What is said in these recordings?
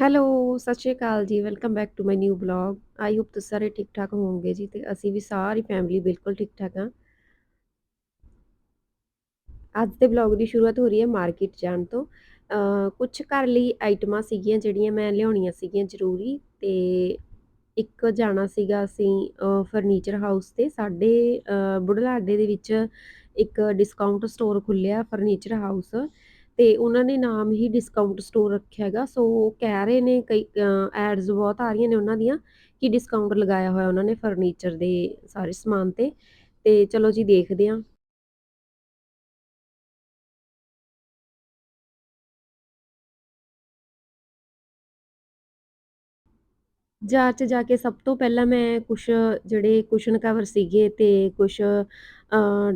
Hello, ਸਤਿ ਸ਼੍ਰੀ ਅਕਾਲ ਜੀ, welcome back to my new vlog. I hope ਤੁਸੀਂ ਸਾਰੇ ਠੀਕ-ਠਾਕ ਹੋਵੋਗੇ ਜੀ ਤੇ ਅਸੀਂ ਵੀ ਸਾਰੀ ਫੈਮਿਲੀ ਬਿਲਕੁਲ ਠੀਕ-ਠਾਕ ਹਾਂ। ਅੱਜ ਦੇ ਵਲੌਗ ਦੀ ਸ਼ੁਰੂਆਤ ਹੋ ਰਹੀ ਹੈ ਮਾਰਕੀਟ ਜਾਣ ਤੋਂ। ਅ ਕੁਝ ਘਰ ਲਈ ਆਈਟਮਾਂ ਸੀਗੀਆਂ ਜਿਹੜੀਆਂ ਮੈਂ ਲਿਆਉਣੀਆਂ ਸੀਗੀਆਂ ਜ਼ਰੂਰੀ ਤੇ ਇੱਕ ਜਾਣਾ ਸੀਗਾ ਅਸੀਂ ਫਰਨੀਚਰ ਹਾਊਸ ਤੇ ਸਾਡੇ ਅ ਬੁਢਲਾਡੇ ਦੇ ਵਿੱਚ ਇੱਕ ਡਿਸਕਾਊਂਟ ਸਟੋਰ ਖੁੱਲਿਆ ਫਰਨੀਚਰ ਹਾਊਸ ਤੇ ਉਹਨਾਂ ਨੇ ਨਾਮ ਹੀ ਡਿਸਕਾਊਂਟ ਸਟੋਰ ਰੱਖਿਆ ਹੈਗਾ। ਸੋ ਕਹਿ ਰਹੇ ਨੇ ਕਈ ਐਡਸ ਬਹੁਤ ਆ ਰਹੀਆਂ ਨੇ ਉਹਨਾਂ ਦੀਆਂ ਕਿ ਡਿਸਕਾਊਂਟ ਲਗਾਇਆ ਹੋਇਆ ਉਹਨਾਂ ਨੇ ਫਰਨੀਚਰ ਦੇ ਸਾਰੇ ਸਮਾਨ ਤੇ। ਤੇ ਚਲੋ ਜੀ ਦੇਖਦੇ ਹਾਂ। ਬਾਜ਼ਾਰ 'ਚ ਜਾ ਕੇ ਸਭ ਤੋਂ ਪਹਿਲਾਂ ਮੈਂ ਕੁਛ ਜਿਹੜੇ ਕੁਸ਼ਨ ਕਵਰ ਸੀਗੇ ਤੇ ਕੁਛ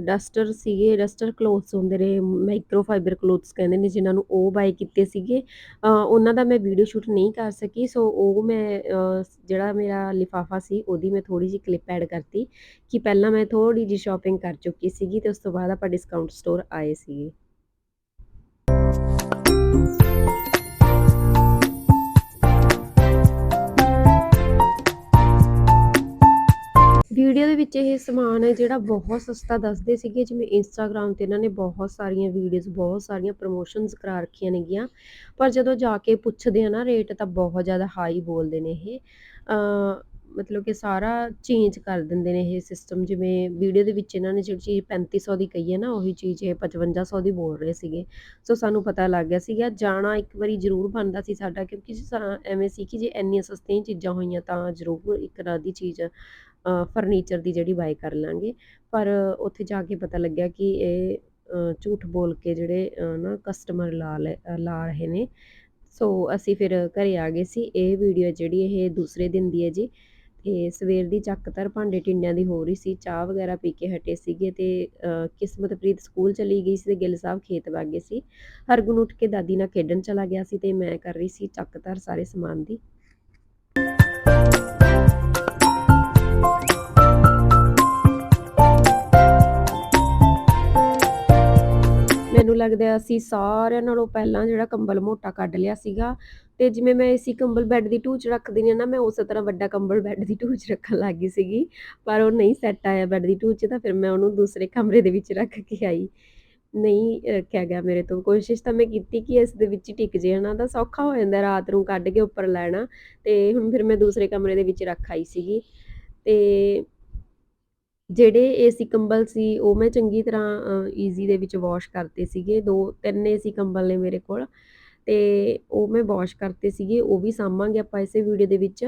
ਡਸਟਰ ਸੀਗੇ, ਡਸਟਰ ਕਲੋਥਸ ਹੁੰਦੇ ਨੇ ਮਾਈਕਰੋ ਫਾਈਬਰ ਕਲੋਥਸ ਕਹਿੰਦੇ ਨੇ, ਜਿਨ੍ਹਾਂ ਨੂੰ ਉਹ ਬਾਏ ਕੀਤੇ ਸੀਗੇ। ਉਹਨਾਂ ਦਾ ਮੈਂ ਵੀਡੀਓ ਸ਼ੂਟ ਨਹੀਂ ਕਰ ਸਕੀ ਸੋ ਉਹ ਮੈਂ ਜਿਹੜਾ ਮੇਰਾ ਲਿਫਾਫਾ ਸੀ, ਉਹਦੀ ਮੈਂ ਥੋੜੀ ਜਿਹੀ ਕਲਿੱਪ ਐਡ ਕਰਤੀ ਕਿ ਪਹਿਲਾਂ ਮੈਂ ਥੋੜੀ ਜਿਹੀ ਸ਼ਾਪਿੰਗ ਕਰ ਚੁੱਕੀ ਸੀਗੀ ਤੇ ਉਸ ਤੋਂ ਬਾਅਦ ਆਪਾਂ ਡਿਸਕਾਊਂਟ ਸਟੋਰ ਆਏ ਸੀਗੇ। ਵੀਡੀਓ ਦੇ ਵਿੱਚ ਇਹ ਸਮਾਨ ਹੈ ਜਿਹੜਾ ਬਹੁਤ ਸਸਤਾ ਦੱਸਦੇ ਸੀਗੇ, ਜਿਵੇਂ ਇੰਸਟਾਗ੍ਰam ਤੇ ਇਹਨਾਂ ਨੇ ਬਹੁਤ ਸਾਰੀਆਂ ਵੀਡੀਓਜ਼ ਬਹੁਤ ਸਾਰੀਆਂ ਪ੍ਰੋਮੋਸ਼ਨਸ ਕਰਾ ਰੱਖੀਆਂ ਨੇਗੀਆਂ। ਪਰ ਜਦੋਂ ਜਾ ਕੇ ਪੁੱਛਦੇ ਆ ਨਾ ਰੇਟ ਤਾਂ ਬਹੁਤ ਜ਼ਿਆਦਾ ਹਾਈ ਬੋਲਦੇ ਨੇ ਇਹ। ਮਤਲਬ ਕਿ ਸਾਰਾ ਚੇਂਜ ਕਰ ਦਿੰਦੇ ਨੇ ਇਹ ਸਿਸਟਮ ਜਿਵੇਂ ਵੀਡੀਓ ਦੇ ਵਿੱਚ ਇਹਨਾਂ ਨੇ ਜਿਹੜੀ ਚੀਜ਼ 3500 ਦੀ ਕਹੀ ਹੈ ਨਾ, ਉਹੀ ਚੀਜ਼ ਇਹ 5500 ਦੀ ਬੋਲ ਰਹੇ ਸੀਗੇ। ਸੋ ਸਾਨੂੰ ਪਤਾ ਲੱਗ ਗਿਆ ਸੀਗਾ, ਜਾਣਾ ਇੱਕ ਵਾਰੀ ਜ਼ਰੂਰ ਬਣਦਾ ਸੀ ਸਾਡਾ, ਕਿਉਂਕਿ ਐਵੇਂ ਸੀ ਕਿ ਜੇ ਇੰਨੀਆਂ ਸਸਤੀਆਂ ਚੀਜ਼ਾਂ ਹੋਈਆਂ ਤਾਂ ਜ਼ਰੂਰ ਇੱਕ ਰਾਹ ਦੀ ਚੀਜ਼ ਫਰਨੀਚਰ ਦੀ ਜਿਹੜੀ ਬਾਏ ਕਰ ਲਾਂਗੇ। ਪਰ ਉੱਥੇ ਜਾ ਕੇ ਪਤਾ ਲੱਗਿਆ ਕਿ ਇਹ ਝੂਠ ਬੋਲ ਕੇ ਜਿਹੜੇ ਨਾ ਕਸਟਮਰ ਲਾ ਲੈ ਲਾ ਰਹੇ ਨੇ। ਸੋ ਅਸੀਂ ਫਿਰ ਘਰੇ ਆ ਗਏ ਸੀ। ਇਹ ਵੀਡੀਓ ਜਿਹੜੀ ਇਹ ਦੂਸਰੇ ਦਿਨ ਦੀ ਹੈ ਜੀ। ਤੇ ਸਵੇਰ ਦੀ ਚੱਕ-ਧਰ ਭਾਂਡੇ ਟਿੰਡਿਆਂ ਦੀ ਹੋ ਰਹੀ ਸੀ। ਚਾਹ ਵਗੈਰਾ ਪੀ ਕੇ ਹਟੇ ਸੀਗੇ ਤੇ ਕਿਸਮਤਪ੍ਰੀਤ ਸਕੂਲ ਚਲੀ ਗਈ ਸੀ ਤੇ ਗਿੱਲ ਸਾਹਿਬ ਖੇਤ ਵਗ ਗਏ ਸੀ। ਹਰਗੁਣ ਉੱਠ ਕੇ ਦਾਦੀ ਨਾਲ ਖੇਡਣ ਚਲਾ ਗਿਆ ਸੀ ਤੇ ਮੈਂ ਕਰ ਰਹੀ ਸੀ ਚੱਕ-ਧਰ ਸਾਰੇ ਸਮਾਨ ਦੀ। ਮੈਨੂੰ ਲੱਗਦਾ ਅਸੀਂ ਸਾਰਿਆਂ ਨਾਲੋਂ ਪਹਿਲਾਂ ਜਿਹੜਾ ਕੰਬਲ ਮੋਟਾ ਕੱਢ ਲਿਆ ਸੀਗਾ ਤੇ ਜਿਵੇਂ ਮੈਂ ਏਸੀ ਕੰਬਲ ਬੈੱਡ ਦੀ ਢੂਹ 'ਚ ਰੱਖਦੀ ਹਾਂ ਨਾ, ਮੈਂ ਉਸੇ ਤਰ੍ਹਾਂ ਵੱਡਾ ਕੰਬਲ ਬੈੱਡ ਦੀ ਢੂਹ ਰੱਖਣ ਲੱਗ ਗਈ ਸੀਗੀ, ਪਰ ਉਹ ਨਹੀਂ ਸੈੱਟ ਆਇਆ ਬੈੱਡ ਦੀ ਢੂਹ 'ਚ ਤਾਂ ਫਿਰ ਮੈਂ ਉਹਨੂੰ ਦੂਸਰੇ ਕਮਰੇ ਦੇ ਵਿੱਚ ਰੱਖ ਕੇ ਆਈ। ਨਹੀਂ ਰੱਖਿਆ ਗਿਆ ਮੇਰੇ ਤੋਂ, ਕੋਸ਼ਿਸ਼ ਤਾਂ ਮੈਂ ਕੀਤੀ ਕਿ ਇਸ ਦੇ ਵਿੱਚ ਹੀ ਟਿਕ ਜੇ ਹਨਾ, ਤਾਂ ਸੌਖਾ ਹੋ ਜਾਂਦਾ ਰਾਤ ਨੂੰ ਕੱਢ ਕੇ ਉੱਪਰ ਲੈਣਾ ਤੇ ਹੁਣ ਫਿਰ ਮੈਂ ਦੂਸਰੇ ਕਮਰੇ ਦੇ ਵਿੱਚ ਰੱਖ ਆਈ ਸੀਗੀ ਤੇ ਜਿਹੜੇ ਏਸੀ ਕੰਬਲ ਸੀ, ਉਹ ਮੈਂ ਚੰਗੀ ਤਰ੍ਹਾਂ ਈਜ਼ੀ ਦੇ ਵਿੱਚ ਵਾਸ਼ ਕਰਤੇ ਸੀਗੇ। 2 3 ਏਸੀ ਕੰਬਲ ਨੇ ਮੇਰੇ ਕੋਲ। ਤੇ ਉਹ ਮੈਂ ਵਾਸ਼ ਕਰਤੇ ਸੀਗੇ, ਉਹ ਵੀ ਸਾਂਭਾਂਗੇ ਆਪਾਂ ਇਸੇ ਵੀਡੀਓ ਦੇ ਵਿੱਚ।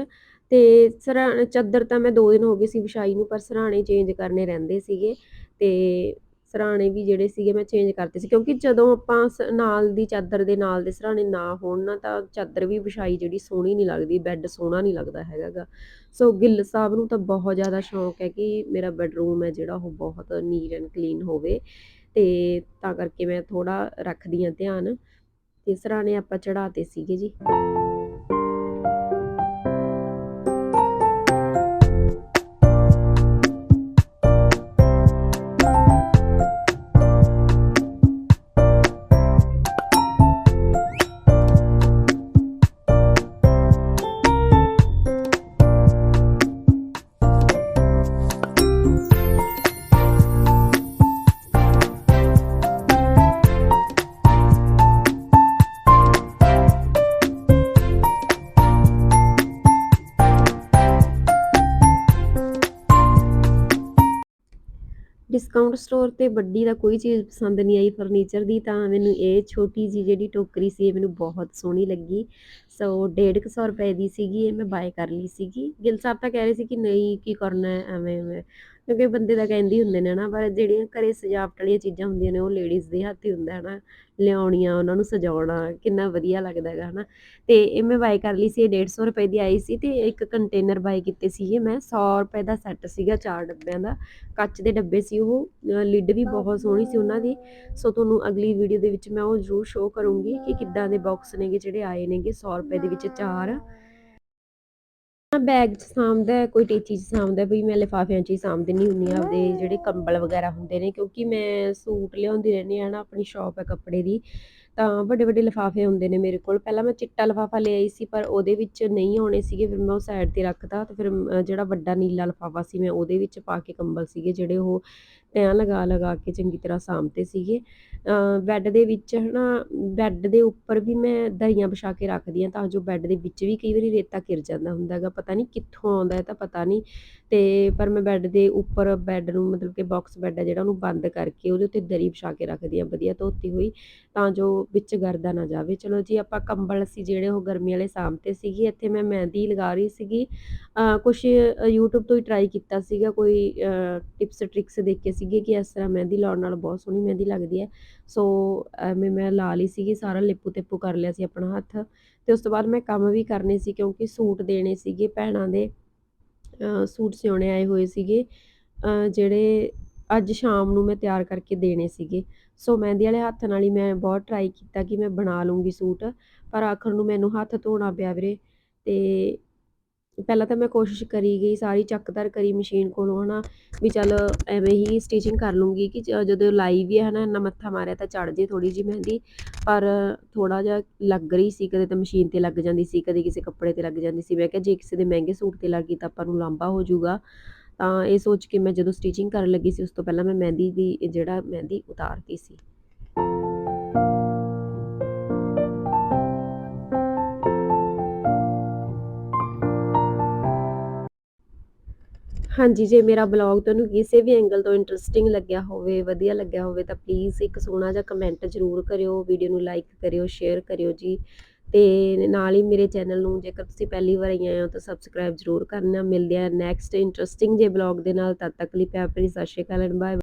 ਤੇ ਸਰਾਂ, ਚਾਦਰ ਤਾਂ ਮੈਂ 2 ਦਿਨ ਹੋ ਗਏ ਸੀ ਵਿਛਾਈ ਨੂੰ, ਪਰ ਸਰਾਣੇ ਚੇਂਜ ਕਰਨੇ ਰਹਿੰਦੇ ਸੀਗੇ। ਤੇ ਸਰਾਣੇ ਵੀ ਜਿਹੜੇ ਸੀਗੇ ਮੈਂ ਚੇਂਜ ਕਰਤੇ ਸੀ, ਕਿਉਂਕਿ ਜਦੋਂ ਆਪਾਂ ਸ ਨਾਲ ਦੀ ਚਾਦਰ ਦੇ ਨਾਲ ਦੇ ਸਰਾਣੇ ਨਾ ਹੋਣ ਨਾ ਤਾਂ ਚਾਦਰ ਵੀ ਵਿਛਾਈ ਜਿਹੜੀ ਸੋਹਣੀ ਨਹੀਂ ਲੱਗਦੀ ਬੈੱਡ ਸੋਹਣਾ ਨਹੀਂ ਲੱਗਦਾ ਹੈਗਾ ਸੋ ਗਿੱਲ ਸਾਹਿਬ ਨੂੰ ਤਾਂ ਬਹੁਤ ਜ਼ਿਆਦਾ ਸ਼ੌਂਕ ਹੈ ਕਿ ਮੇਰਾ ਬੈੱਡਰੂਮ ਹੈ ਜਿਹੜਾ ਉਹ ਬਹੁਤ ਨੀਟ ਐਂਡ ਕਲੀਨ ਹੋਵੇ ਤੇ ਤਾਂ ਕਰਕੇ ਮੈਂ ਥੋੜਾ ਰੱਖਦੀ ਹਾਂ ਧਿਆਨ ਤੇ ਸਰਾਣੇ ਆਪਾਂ ਚੜਾਤੇ ਸੀਗੇ ਜੀ। ਡਿਸਕਾਊਂਟ ਸਟੋਰ ਤੇ ਵੱਡੀ ਦਾ ਕੋਈ ਚੀਜ਼ ਪਸੰਦ ਨਹੀਂ ਆਈ ਫਰਨੀਚਰ ਦੀ, ਤਾਂ ਮੈਨੂੰ ਇਹ ਛੋਟੀ ਜੀ ਜਿਹੜੀ ਟੋਕਰੀ ਸੀ, ਇਹ ਮੈਨੂੰ ਬਹੁਤ ਸੋਹਣੀ ਲੱਗੀ। ਸੋ 150 ਰੁਪਏ ਦੀ ਸੀਗੀ, ਇਹ ਮੈਂ ਬਾਏ ਕਰ ਲਈ ਸੀਗੀ। ਗਿੱਲ ਸਾਹਿਬ ਤਾਂ ਕਹਿ ਰਹੇ ਸੀ ਕਿ ਨਹੀਂ, ਕੀ ਕਰਨਾ ਐਵੇਂ ਐਵੇਂ ਕਿਉਂਕਿ ਬੰਦੇ ਤਾਂ ਕਹਿੰਦੇ ਹੁੰਦੇ ਨੇ ਨਾ ਪਰ ਜਿਹੜੀਆਂ ਘਰੇ ਸਜਾਵਟ ਵਾਲੀਆਂ ਚੀਜ਼ਾਂ ਹੁੰਦੀਆਂ ਨੇ, ਉਹ ਲੇਡੀਜ਼ ਦੇ ਹੱਥ ਹੀ ਹੁੰਦਾ ਹੈ ਨਾ ਲਿਆਉਣੀਆਂ, ਉਹਨਾਂ ਨੂੰ ਸਜਾਉਣਾ, ਕਿੰਨਾ ਵਧੀਆ ਲੱਗਦਾ ਹੈਗਾ ਹਨਾ। ਤੇ ਇਹ ਮੈਂ ਬਾਏ ਕਰ ਲਈ ਸੀ, ਇਹ 150 ਰੁਪਏ ਦੀ ਆਈ ਸੀ ਤੇ ਇੱਕ ਕੰਟੇਨਰ ਬਾਏ ਕੀਤੇ ਸੀਗੇ ਮੈਂ 100 ਰੁਪਏ ਦਾ ਸੈੱਟ ਸੀਗਾ ਚਾਰ ਡੱਬਿਆਂ ਦਾ। ਕੱਚ ਦੇ ਡੱਬੇ ਸੀ ਉਹ ਲਿਡ ਵੀ ਬਹੁਤ ਸੋਹਣੀ ਸੀ ਉਹਨਾਂ ਦੀ। ਸੋ ਤੁਹਾਨੂੰ ਅਗਲੀ ਵੀਡੀਓ ਦੇ ਵਿੱਚ ਮੈਂ ਉਹ ਜ਼ਰੂਰ ਸ਼ੋਅ ਕਰੂੰਗੀ ਕਿ ਕਿੱਦਾਂ ਦੇ ਬਾਕਸ ਨੇਗੇ, ਜਿਹੜੇ ਆਏ ਨੇਗੇ 100 ਰੁਪਏ ਦੇ ਵਿੱਚ ਚਾਰ। ਬੈਗ 'ਚ ਸਾਂਭਦਾ ਕੋਈ ਟੀਚੀ 'ਚ ਸਾਂਭਦਾ ਵੀ ਮੈਂ ਲਿਫਾਫਿਆਂ 'ਚ ਹੀ ਸਾਂਭ ਦਿੰਦੀ ਹੁੰਦੀ ਹਾਂ ਆਪਦੇ ਜਿਹੜੇ ਕੰਬਲ ਵਗੈਰਾ ਹੁੰਦੇ ਨੇ ਕਿਉਂਕਿ ਮੈਂ ਸੂਟ ਲਿਆਉਂਦੀ ਰਹਿੰਦੀ ਹਾਂ ਨਾ ਆਪਣੀ ਸ਼ੌਪ ਹੈ ਕੱਪੜੇ ਦੀ ਤਾਂ ਵੱਡੇ-ਵੱਡੇ ਲਿਫਾਫੇ ਹੁੰਦੇ ਨੇ ਮੇਰੇ ਕੋਲ। ਪਹਿਲਾਂ ਮੈਂ ਚਿੱਟਾ ਲਿਫਾਫਾ ਲੈ ਆਈ ਸੀ ਪਰ ਉਹਦੇ ਵਿੱਚ ਨਹੀਂ ਆਉਣੇ ਸੀਗੇ ਫਿਰ ਮੈਂ ਉਹ ਸਾਈਡ ਤੇ ਰੱਖਤਾ ਤੇ ਫਿਰ ਜਿਹੜਾ ਵੱਡਾ ਨੀਲਾ ਲਿਫਾਫਾ ਸੀ ਮੈਂ ਉਹਦੇ ਵਿੱਚ ਪਾ ਕੇ ਕੰਬਲ ਸੀਗੇ ਜਿਹੜੇ ਉਹ ਤਹਿਆਂ ਲਗਾ-ਲਗਾ ਕੇ ਚੰਗੀ ਤਰ੍ਹਾਂ ਸਾਂਭਤੇ ਸੀਗੇ। ਬੈੱਡ ਦੇ ਵਿੱਚ ਹਨਾ ਬੈੱਡ ਦੇ ਉੱਪਰ ਵੀ ਮੈਂ ਦਰੀਆਂ ਵਿਛਾ ਕੇ ਰੱਖਦੀ ਹਾਂ ਤਾਂ ਜੋ ਬੈੱਡ ਦੇ ਵਿੱਚ ਵੀ ਕਈ ਵਾਰੀ ਰੇਤਾ ਗਿਰ ਜਾਂਦਾ ਹੁੰਦਾ ਪਤਾ ਨਹੀਂ ਕਿੱਥੋਂ ਆਉਂਦਾ ਹੈ ਤਾਂ ਪਤਾ ਨਹੀਂ। ਤੇ ਪਰ ਮੈਂ ਬੈੱਡ ਦੇ ਉੱਪਰ ਬੈੱਡ ਨੂੰ ਮਤਲਬ ਕਿ ਬਾਕਸ ਬੈੱਡ ਹੈ ਜਿਹੜਾ ਉਹਨੂੰ ਬੰਦ ਕਰਕੇ ਉਹਦੇ ਉੱਤੇ ਦਰੀ ਵਿਛਾ ਕੇ ਰੱਖਦੀ ਹਾਂ ਵਧੀਆ ਧੋਤੀ ਹੋਈ ਤਾਂ ਜੋ ਵਿੱਚ ਗਰਦਾ ਨਾ ਜਾਵੇ। ਚਲੋ ਜੀ ਆਪਾਂ ਕੰਬਲ ਸੀ ਜਿਹੜੇ ਉਹ ਗਰਮੀ ਵਾਲੇ ਸਾਂਭਤੇ ਸੀਗੇ ਇੱਥੇ ਮੈਂ ਮਹਿੰਦੀ ਲਗਾ ਰਹੀ ਸੀਗੀ। ਅ, ਕੁਛ YouTube ਤੋਂ ਹੀ ਟਰਾਈ ਕੀਤਾ ਸੀਗਾ ਕੋਈ ਟਿਪਸ ਟ੍ਰਿਕਸ ਦੇਖੇ ਸੀਗੇ ਕਿ ਇਸ ਤਰ੍ਹਾਂ ਮਹਿੰਦੀ ਲਾਉਣ ਨਾਲ ਬਹੁਤ ਸੋਹਣੀ ਮਹਿੰਦੀ ਲੱਗਦੀ ਹੈ। ਸੋ ਐਵੇਂ ਮੈਂ ਲਾ ਲਈ ਸੀਗੀ ਸਾਰਾ ਲਿਪੂ ਤਿਪੂ ਕਰ ਲਿਆ ਸੀ ਆਪਣਾ ਹੱਥ। ਤੇ ਉਸ ਤੋਂ ਬਾਅਦ ਮੈਂ ਕੰਮ ਵੀ ਕਰਨੇ ਸੀ ਕਿਉਂਕਿ ਸੂਟ ਦੇਣੇ ਸੀਗੇ ਭੈਣਾਂ ਦੇ। ਅ, ਸੂਟ ਸਿਉਣੇ ਆਏ ਹੋਏ ਸੀਗੇ। ਅ, ਜਿਹੜੇ ਅੱਜ ਸ਼ਾਮ ਨੂੰ ਮੈਂ ਤਿਆਰ ਕਰਕੇ ਦੇਣੇ ਸੀਗੇ। ਸੋ ਮਹਿੰਦੀ ਵਾਲੇ ਹੱਥ ਨਾਲ ਹੀ ਮੈਂ ਬਹੁਤ ਟਰਾਈ ਕੀਤਾ ਕਿ ਮੈਂ ਬਣਾ ਲੂੰਗੀ ਸੂਟ। ਪਰ ਆਖਰ ਨੂੰ ਮੈਨੂੰ ਹੱਥ ਧੋਣਾ ਪਿਆ ਵੀਰੇ। ਤੇ ਪਹਿਲਾਂ ਤਾਂ ਮੈਂ ਕੋਸ਼ਿਸ਼ ਕਰੀ ਗਈ, ਸਾਰੀ ਚੱਕਦਾਰ ਕਰੀ ਮਸ਼ੀਨ ਕੋਲੋਂ, ਹਨਾ, ਵੀ ਚੱਲ ਐਵੇਂ ਹੀ ਸਟਿਚਿੰਗ ਕਰ ਲੂੰਗੀ ਕਿ ਜਦੋਂ ਲਾਈ ਵੀ ਹੈ ਨਾ, ਇੰਨਾ ਮੱਥਾ ਮਾਰਿਆ ਤਾਂ ਚੜ ਜੇ ਥੋੜੀ ਜਿਹੀ ਮਹਿੰਦੀ, ਪਰ ਥੋੜਾ ਜਿਹਾ ਲੱਗ ਰਹੀ ਸੀ, ਕਦੇ ਤਾਂ ਮਸ਼ੀਨ ਤੇ ਲੱਗ ਜਾਂਦੀ ਸੀ, ਕਦੇ ਕਿਸੇ ਕੱਪੜੇ ਤੇ ਲੱਗ ਜਾਂਦੀ ਸੀ, ਮੈਂ ਕਿਹਾ ਜੇ ਕਿਸੇ ਦੇ ਮਹਿੰਗੇ ਸੂਟ ਤੇ ਲੱਗ ਗਈ ਤਾਂ ਆਪਾਂ ਨੂੰ ਲਾਂਬਾ ਹੋ ਜਾਊਗਾ। ਤਾਂ ਇਹ ਸੋਚ ਕੇ ਮੈਂ ਜਦੋਂ ਸਟਿਚਿੰਗ ਕਰਨ ਲੱਗੀ ਸੀ, ਉਸ ਤੋਂ ਪਹਿਲਾਂ ਮੈਂ ਮਹਿੰਦੀ ਦੀ, ਜਿਹੜਾ ਮਹਿੰਦੀ ਉਤਾਰਤੀ ਸੀ। ਹਾਂਜੀ, ਜੇ ਮੇਰਾ ਬਲੌਗ ਤੁਹਾਨੂੰ ਕਿਸੇ ਵੀ ਐਂਗਲ ਤੋਂ ਇੰਟਰਸਟਿੰਗ ਲੱਗਿਆ ਹੋਵੇ, ਵਧੀਆ ਲੱਗਿਆ ਹੋਵੇ, ਤਾਂ ਪਲੀਜ਼ ਇੱਕ ਸੋਹਣਾ ਜਿਹਾ ਕਮੈਂਟ ਜ਼ਰੂਰ ਕਰਿਓ ਵੀਡੀਓ ਨੂੰ ਲਾਈਕ ਕਰਿਓ ਸ਼ੇਅਰ ਕਰਿਓ ਜੀ। ਤੇ ਨਾਲ ਹੀ ਮੇਰੇ ਚੈਨਲ ਨੂੰ ਜੇਕਰ ਤੁਸੀਂ ਪਹਿਲੀ ਵਾਰ ਆਏ ਹੋ, ਤਾਂ ਸਬਸਕ੍ਰਾਈਬ ਜ਼ਰੂਰ ਕਰਨਾ। ਮਿਲਦੇ ਆ ਨੈਕਸਟ ਇੰਟਰਸਟਿੰਗ ਜੇ ਬਲੌਗ ਦੇ ਨਾਲ, ਤਦ ਤੱਕ ਲਈ ਪਿਆਰ ਭਰੀ ਸਤਿ ਸ਼੍ਰੀ ਅਕਾਲ ਐਂਡ ਬਾਏ